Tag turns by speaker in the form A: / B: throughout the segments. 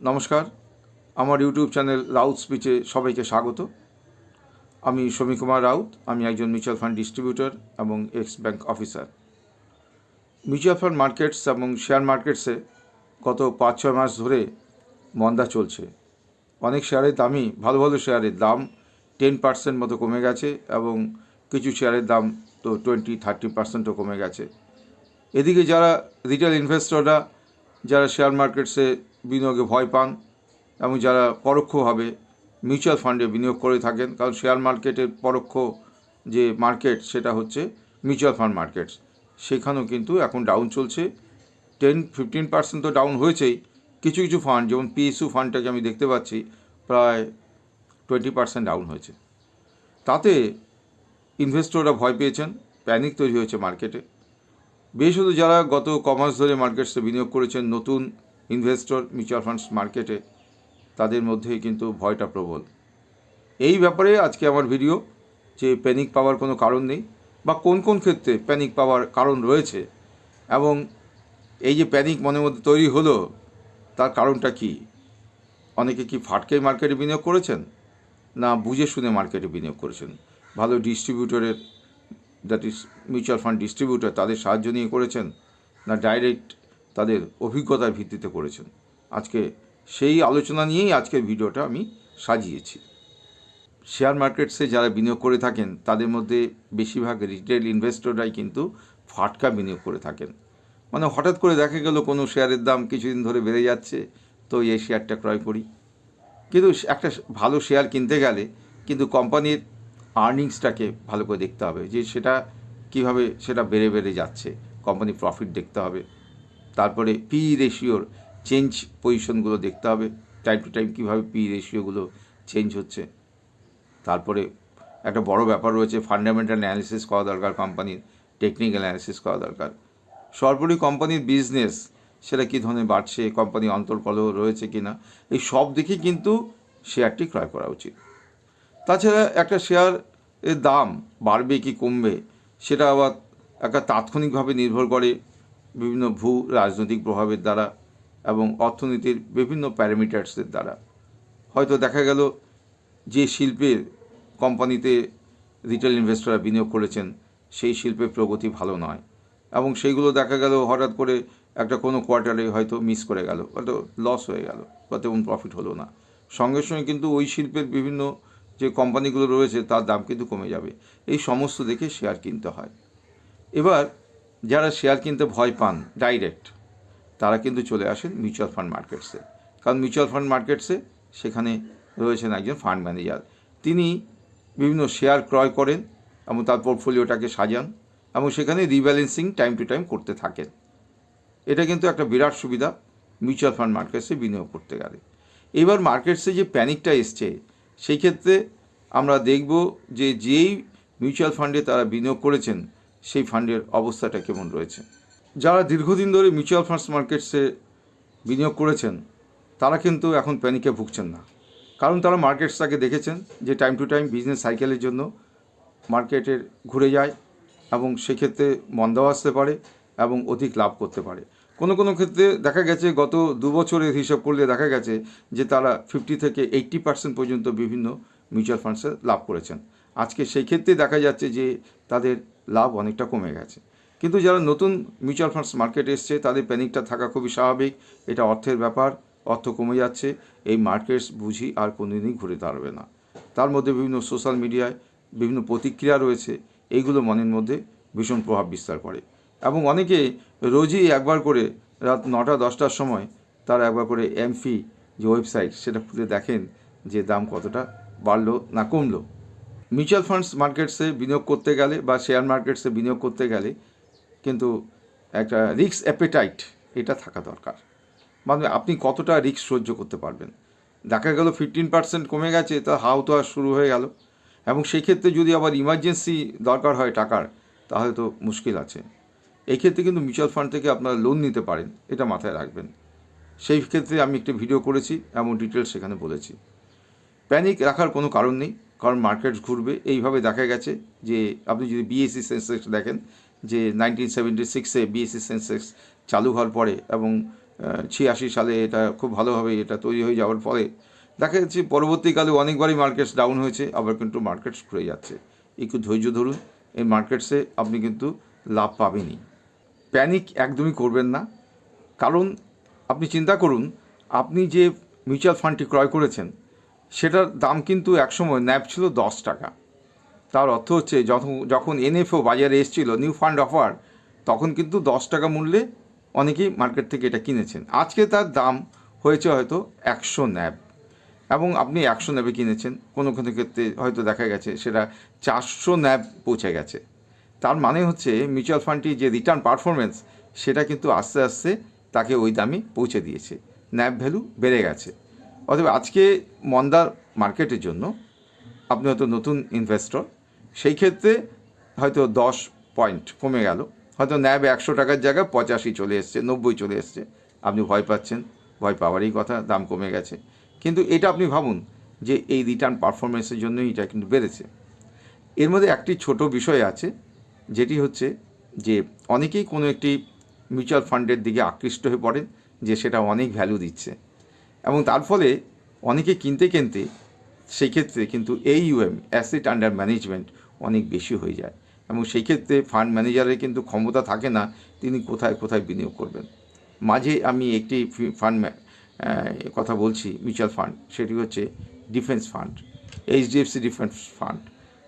A: নমস্কার। আমার YouTube channel Raut স্পিচে সবাইকে স্বাগত। আমি সমী কুমার রাউত, আমি একজন মিউচুয়াল ফান্ড ডিস্ট্রিবিউটর এবং ex bank officer. Mutual fund markets এবং শেয়ার মার্কেটসে গত পাঁচ, ছয় মাস ধরে মন্দা চলছে। অনেক শেয়ারের দামই ভালো ভালো শেয়ারের দাম টেন পার্সেন্ট মতো কমে গেছে এবং কিছু শেয়ারের দাম তো টোয়েন্টি, থার্টি পার্সেন্টও কমে গেছে। এদিকে যারা রিটেল ইনভেস্টররা, যারা শেয়ার মার্কেটসে বিনিয়োগে ভয় পান এবং যারা পরোক্ষভাবে মিউচুয়াল ফান্ডে বিনিয়োগ করে থাকেন, কারণ শেয়ার মার্কেটের পরোক্ষ যে মার্কেট, সেটা হচ্ছে মিউচুয়াল ফান্ড মার্কেটস সেখানেও কিন্তু এখন ডাউন চলছে। টেন, ফিফটিন পার্সেন্ট তো ডাউন হয়েছেই। কিছু কিছু ফান্ড, যেমন পিএসইউ ফান্ডটাকে আমি দেখতে পাচ্ছি, প্রায় টোয়েন্টি পার্সেন্ট ডাউন হয়েছে। তাতে ইনভেস্টররা ভয় পেয়েছেন, প্যানিক তৈরি হয়েছে মার্কেটে। বিশেষত যারা গত কমাস ধরে মার্কেটসে বিনিয়োগ করেছেন, নতুন ইনভেস্টর, মিউচুয়াল ফান্ডস মার্কেটে তাদের মধ্যে কিন্তু ভয়টা প্রবল। এই ব্যাপারে আজকে আমার ভিডিও যে প্যানিক পাওয়ার কোনো কারণ নেই বা কোন কোন ক্ষেত্রে প্যানিক পাওয়ার কারণ রয়েছে এবং এই যে প্যানিক মনের মধ্যে তৈরি হলো, তার কারণটা কি? অনেকে কি ফাটকে মার্কেটে বিনিয়োগ করেছেন? না বুঝে শুনে মার্কেটে বিনিয়োগ করেছেন? ভালো ডিস্ট্রিবিউটরের that is mutual fund distributor তাদের সাহায্য নিয়ে করেছেন? না ডাইরেক্ট তাদের অভিজ্ঞতার ভিত্তিতে করেছেন। আজকে সেই আলোচনা নিয়েই আজকের ভিডিওটা আমি সাজিয়েছি। শেয়ার মার্কেটসে যারা বিনিয়োগ করে থাকেন, তাদের মধ্যে বেশিরভাগ রিটেল ইনভেস্টররাই কিন্তু ফাটকা বিনিয়োগ করে থাকেন। মানে হঠাৎ করে দেখা গেল কোনো শেয়ারের দাম কিছুদিন ধরে বেড়ে যাচ্ছে, তো এই শেয়ারটা ক্রয় করি। কিন্তু একটা ভালো শেয়ার কিনতে গেলে কিন্তু কোম্পানির আর্নিংসটাকে ভালো করে দেখতে হবে যে সেটা কীভাবে সেটা বেড়ে বেড়ে যাচ্ছে। কোম্পানি প্রফিট দেখতে হবে। তারপরে পি রেশিওর চেঞ্জ পজিশনগুলো দেখতে হবে। টাইম টু টাইম কীভাবে পি রেশিওগুলো চেঞ্জ হচ্ছে। তারপরে একটা বড় ব্যাপার রয়েছে ফান্ডামেন্টাল অ্যানালিসিস করা দরকার কোম্পানির টেকনিক্যাল অ্যানালিসিস করা দরকার। সর্বোপরি কোম্পানির বিজনেস সেটা কী ধরনের বাড়ছে কোম্পানি অন্তর্কলহ রয়েছে কি না এই সব দেখে কিন্তু শেয়ারটি ক্রয় করা উচিত। তাছাড়া একটা শেয়ার এর দাম বাড়বে কি কমবে, সেটা আবার একটা তাৎক্ষণিকভাবে নির্ভর করে বিভিন্ন ভূ রাজনৈতিক প্রভাবের দ্বারা এবং অর্থনীতির বিভিন্ন প্যারামিটার্সের দ্বারা। হয়তো দেখা গেল যে শিল্পের কোম্পানিতে রিটেল ইনভেস্টররা বিনিয়োগ করেছেন, সেই শিল্পের প্রগতি ভালো নয় এবং সেইগুলো দেখা গেল হঠাৎ করে একটা কোনো কোয়ার্টারে হয়তো মিস করে গেল, হয়তো লস হয়ে গেল বা তেমন প্রফিট হলো না। সঙ্গে সঙ্গে কিন্তু ওই শিল্পের বিভিন্ন যে কোম্পানিগুলো রয়েছে তার দাম কিন্তু কমে যাবে। এই সমস্ত দেখে শেয়ার কিনতে হয়। এবার যারা শেয়ার কিনতে ভয় পান ডাইরেক্ট, তারা কিন্তু চলে আসেন মিউচুয়াল ফান্ড মার্কেটসে। কারণ মিউচুয়াল ফান্ড মার্কেটসে সেখানে রয়েছেন একজন ফান্ড ম্যানেজার। তিনি বিভিন্ন শেয়ার ক্রয় করেন এবং তার পোর্টফোলিওটাকে সাজান এবং সেখানে রিব্যালেন্সিং টাইম টু টাইম করতে থাকেন। এটা কিন্তু একটা বিরাট সুবিধা মিউচুয়াল ফান্ড মার্কেটসে বিনিয়োগ করতে গেলে। এবার মার্কেটসে যে প্যানিকটা এসছে, সেই ক্ষেত্রে আমরা দেখব যে যেই মিউচুয়াল ফান্ডে তারা বিনিয়োগ করেছেন সেই ফান্ডের অবস্থাটা কেমন রয়েছে? যারা দীর্ঘদিন ধরে মিউচুয়াল ফান্ডস মার্কেটসে বিনিয়োগ করেছেন, তারা কিন্তু এখন প্যানিকে ভুগছেন না। কারণ তারা মার্কেটসটাকে দেখেছেন যে টাইম টু টাইম বিজনেস সাইকেলের জন্য মার্কেটের ঘুরে যায় এবং সেক্ষেত্রে মন্দাও আসতে পারে এবং অধিক লাভ করতে পারে। কোনো কোনো ক্ষেত্রে দেখা গেছে গত দু বছরের হিসাব করলে দেখা গেছে যে তারা ফিফটি থেকে এইট্টি পার্সেন্ট পর্যন্ত বিভিন্ন মিউচুয়াল ফান্ডসে লাভ করেছেন। আজকে সেই ক্ষেত্রে দেখা যাচ্ছে যে তাদের লাভ অনেকটা কমে গেছে। কিন্তু যারা নতুন মিউচুয়াল ফান্ডস মার্কেটে এসছে, তাদের প্যানিকটা থাকা খুবই স্বাভাবিক। এটা অর্থের ব্যাপার, অর্থ কমে যাচ্ছে, এই মার্কেটস বুঝি আর কোনোদিনই ঘুরে দাঁড়াবে না। তার মধ্যে বিভিন্ন সোশ্যাল মিডিয়ায় বিভিন্ন প্রতিক্রিয়া রয়েছে, এইগুলো মনের মধ্যে ভীষণ প্রভাব বিস্তার করে। এবং অনেকে রোজই একবার করে রাত নটা, দশটার সময় তারা একবার করে এমফি যে ওয়েবসাইট সেটা খুলে দেখেন যে দাম কতটা বাড়লো না কমলো। মিউচুয়াল ফান্ডস মার্কেটসে বিনিয়োগ করতে গেলে বা শেয়ার মার্কেটসে বিনিয়োগ করতে গেলে কিন্তু একটা রিস্ক অ্যাপেটাইট এটা থাকা দরকার। মানে আপনি কতটা রিস্ক সহ্য করতে পারবেন? দেখা গেল ফিফটিন পার্সেন্ট কমে গেছে, তা হাও তো আর শুরু হয়ে গেল। এবং সেই ক্ষেত্রে যদি আবার ইমার্জেন্সি দরকার হয় টাকার, তাহলে তো মুশকিল আছে। এই ক্ষেত্রে কিন্তু মিউচুয়াল ফান্ড থেকে আপনারা লোন নিতে পারেন, এটা মাথায় রাখবেন। সেই ক্ষেত্রে আমি একটি ভিডিও করেছি, এমন ডিটেলস সেখানে বলেছি। প্যানিক রাখার কোনো কারণ নেই। কারণ মার্কেট ঘুরবে। এইভাবে দেখা গেছে যে, আপনি যদি বিএসসি সেন্সেক্স দেখেন, যে নাইনটিন সেভেন্টি সিক্সে বিএসসি সেন্সেক্স চালু হওয়ার পরে এবং ছিয়াশি সালে এটা খুব ভালোভাবে এটা তৈরি হয়ে যাওয়ার পরে, দেখা যাচ্ছে পরবর্তীকালে অনেকবারই মার্কেটস ডাউন হয়েছে, আবার কিন্তু মার্কেটস ঘুরে যাচ্ছে। একটু ধৈর্য ধরুন, এই মার্কেটসে আপনি কিন্তু লাভ পাবেনই। প্যানিক একদমই করবেন না। কারণ, আপনি চিন্তা করুন, আপনি যে মিউচুয়াল ফান্ডটি ক্রয় করেছেন সেটার দাম কিন্তু একসময় ন্যাপ ছিল দশ টাকা। তার অর্থ হচ্ছে যখন যখন এনএফও বাজারে এসেছিল নিউ ফান্ড অফার, তখন কিন্তু দশ টাকা মূল্যে অনেকেই মার্কেট থেকে এটা কিনেছেন। আজকে তার দাম হয়েছে হয়তো একশো ন্যাব এবং আপনি একশো ন্যাবে কিনেছেন, কোনো কোনো ক্ষেত্রে হয়তো দেখা গেছে সেটা চারশো ন্যাব পৌঁছে গেছে। তার মানে হচ্ছে মিউচুয়াল ফান্ডটি যে রিটার্ন পারফরমেন্স সেটা কিন্তু আস্তে আস্তে তাকে ওই দামে পৌঁছে দিয়েছে। ন্যাব ভ্যালু বেড়ে গেছে। অতএব আজকে মন্দার মার্কেটের জন্য আপনি হয়তো নতুন ইনভেস্টর সেই ক্ষেত্রে হয়তো দশ পয়েন্ট কমে গেল। হয়তো ন্যাব একশো টাকার জায়গায় পঁচাশি চলে এসছে, নব্বই চলে এসছে। আপনি ভয় পাচ্ছেন, ভয় পাওয়ারই কথা, দাম কমে গেছে। কিন্তু এটা আপনি ভাবুন যে এই রিটার্ন পারফরমেন্সের জন্যই এটা কিন্তু বেড়েছে। এর মধ্যে একটি ছোট বিষয় আছে, যেটি হচ্ছে যে অনেকেই কোনো একটি মিউচুয়াল ফান্ডের দিকে আকৃষ্ট হয়ে পড়েন, যে সেটা অনেক ভ্যালু দিচ্ছে। এবং তার ফলে অনেকে কিনতে কিনতে সেই ক্ষেত্রে কিন্তু এই ইউএম অ্যাসেট আন্ডার ম্যানেজমেন্ট অনেক বেশি হয়ে যায়। এবং সেই ক্ষেত্রে ফান্ড ম্যানেজারের কিন্তু ক্ষমতা থাকে না, তিনি কোথায় কোথায় বিনিয়োগ করবেন। মাঝে আমি একটি ফান্ড কথা বলছি মিউচুয়াল ফান্ড সেটি হচ্ছে defence fund HDFC defence fund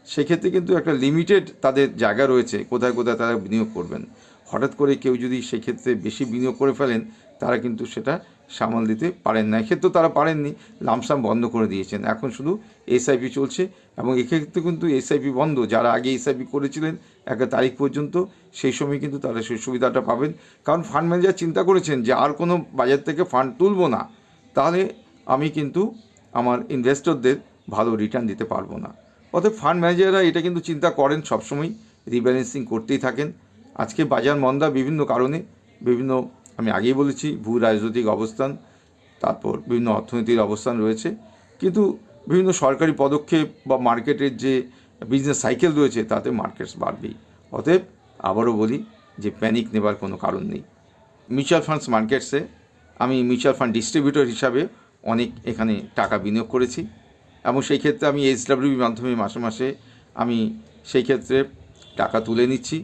A: সেক্ষেত্রে কিন্তু একটা লিমিটেড তাদের জায়গা রয়েছে, কোথায় কোথায় তারা বিনিয়োগ করবেন। হঠাৎ করে কেউ যদি সেক্ষেত্রে বেশি বিনিয়োগ করে ফেলেন তারা কিন্তু সেটা সামাল দিতে পারেন না এক্ষেত্রেও তারা পারেননি, লামসাম বন্ধ করে দিয়েছেন। এখন শুধু এসআইপি চলছে এবং এক্ষেত্রে কিন্তু এসআইপি বন্ধ। যারা আগে এসআইপি করেছিলেন একটা তারিখ পর্যন্ত সেই সময় কিন্তু তারা সেই সুবিধাটা পাবেন। কারণ ফান্ড ম্যানেজার চিন্তা করেছেন যে আর কোনো বাজার থেকে ফান্ড তুলব না, তাহলে আমি কিন্তু আমার ইনভেস্টরদের ভালো রিটার্ন দিতে পারব না। অতএব ফান্ড ম্যানেজাররা এটা কিন্তু চিন্তা করেন সবসময় রিব্যালেন্সিং করতেই থাকেন। আজকে বাজার মন্দা বিভিন্ন কারণে, বিভিন্ন আমি আগেই বলেছি, ভূ রাজনৈতিক অবস্থান, তারপর বিভিন্ন অর্থনীতির অবস্থান রয়েছে। কিন্তু বিভিন্ন সরকারি পদক্ষেপ বা মার্কেটের যে বিজনেস সাইকেল রয়েছে, তাতে মার্কেটস বাড়বেই। অতএব আবারও বলি যে প্যানিক নেবার কোনো কারণ নেই। মিউচুয়াল ফান্ডস মার্কেটসে আমি মিউচুয়াল ফান্ড ডিস্ট্রিবিউটর হিসাবে অনেক এখানে টাকা বিনিয়োগ করেছি এবং সেই ক্ষেত্রে আমি এইচডাব্লিউবির মাধ্যমে মাসে মাসে আমি সেই ক্ষেত্রে টাকা তুলে নিচ্ছি।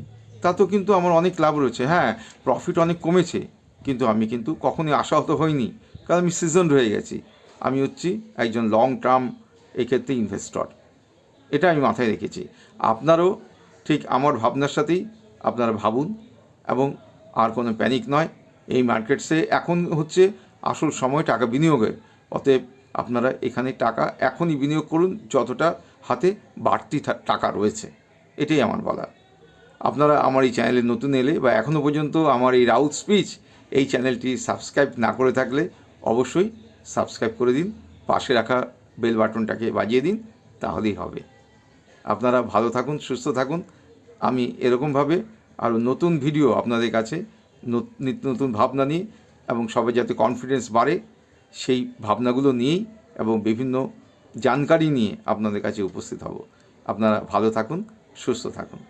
A: তাতেও কিন্তু আমার অনেক লাভ রয়েছে। হ্যাঁ প্রফিট অনেক কমেছে। কিন্তু আমি কিন্তু কখনই আশাহত হইনি। কারণ আমি সিজন হয়ে গেছি। আমি হচ্ছি একজন লং টার্ম এক্ষেত্রে ইনভেস্টর এটা আমি মাথায় রেখেছি। আপনারও ঠিক আমার ভাবনার সাথেই আপনারা ভাবুন এবং আর কোনো প্যানিক নয়। এই মার্কেটসে এখন হচ্ছে আসল সময় টাকা বিনিয়োগের। অতএব আপনারা এখানে টাকা এখনই বিনিয়োগ করুন যতটা হাতে বাড়তি টাকা রয়েছে। এটাই আমার বলা আপনারা আমার এই চ্যানেলে নতুন এলে বা এখনও পর্যন্ত আমার এই রাউথ স্পিচ এই চ্যানেলটি সাবস্ক্রাইব না করে থাকলে অবশ্যই সাবস্ক্রাইব করে দিন, পাশে রাখা বেল বাটনটাকে বাজিয়ে দিন, তাহলেই হবে। আপনারা ভালো থাকুন, সুস্থ থাকুন। আমি এরকমভাবে আরও নতুন ভিডিও আপনাদের কাছে, নত- নিত্য নতুন ভাবনা নিয়ে এবং সবাই যাতে কনফিডেন্স বাড়ে, সেই ভাবনাগুলো নিয়েই এবং বিভিন্ন জানকারি নিয়ে আপনাদের কাছে উপস্থিত হব। আপনারা ভালো থাকুন, সুস্থ থাকুন।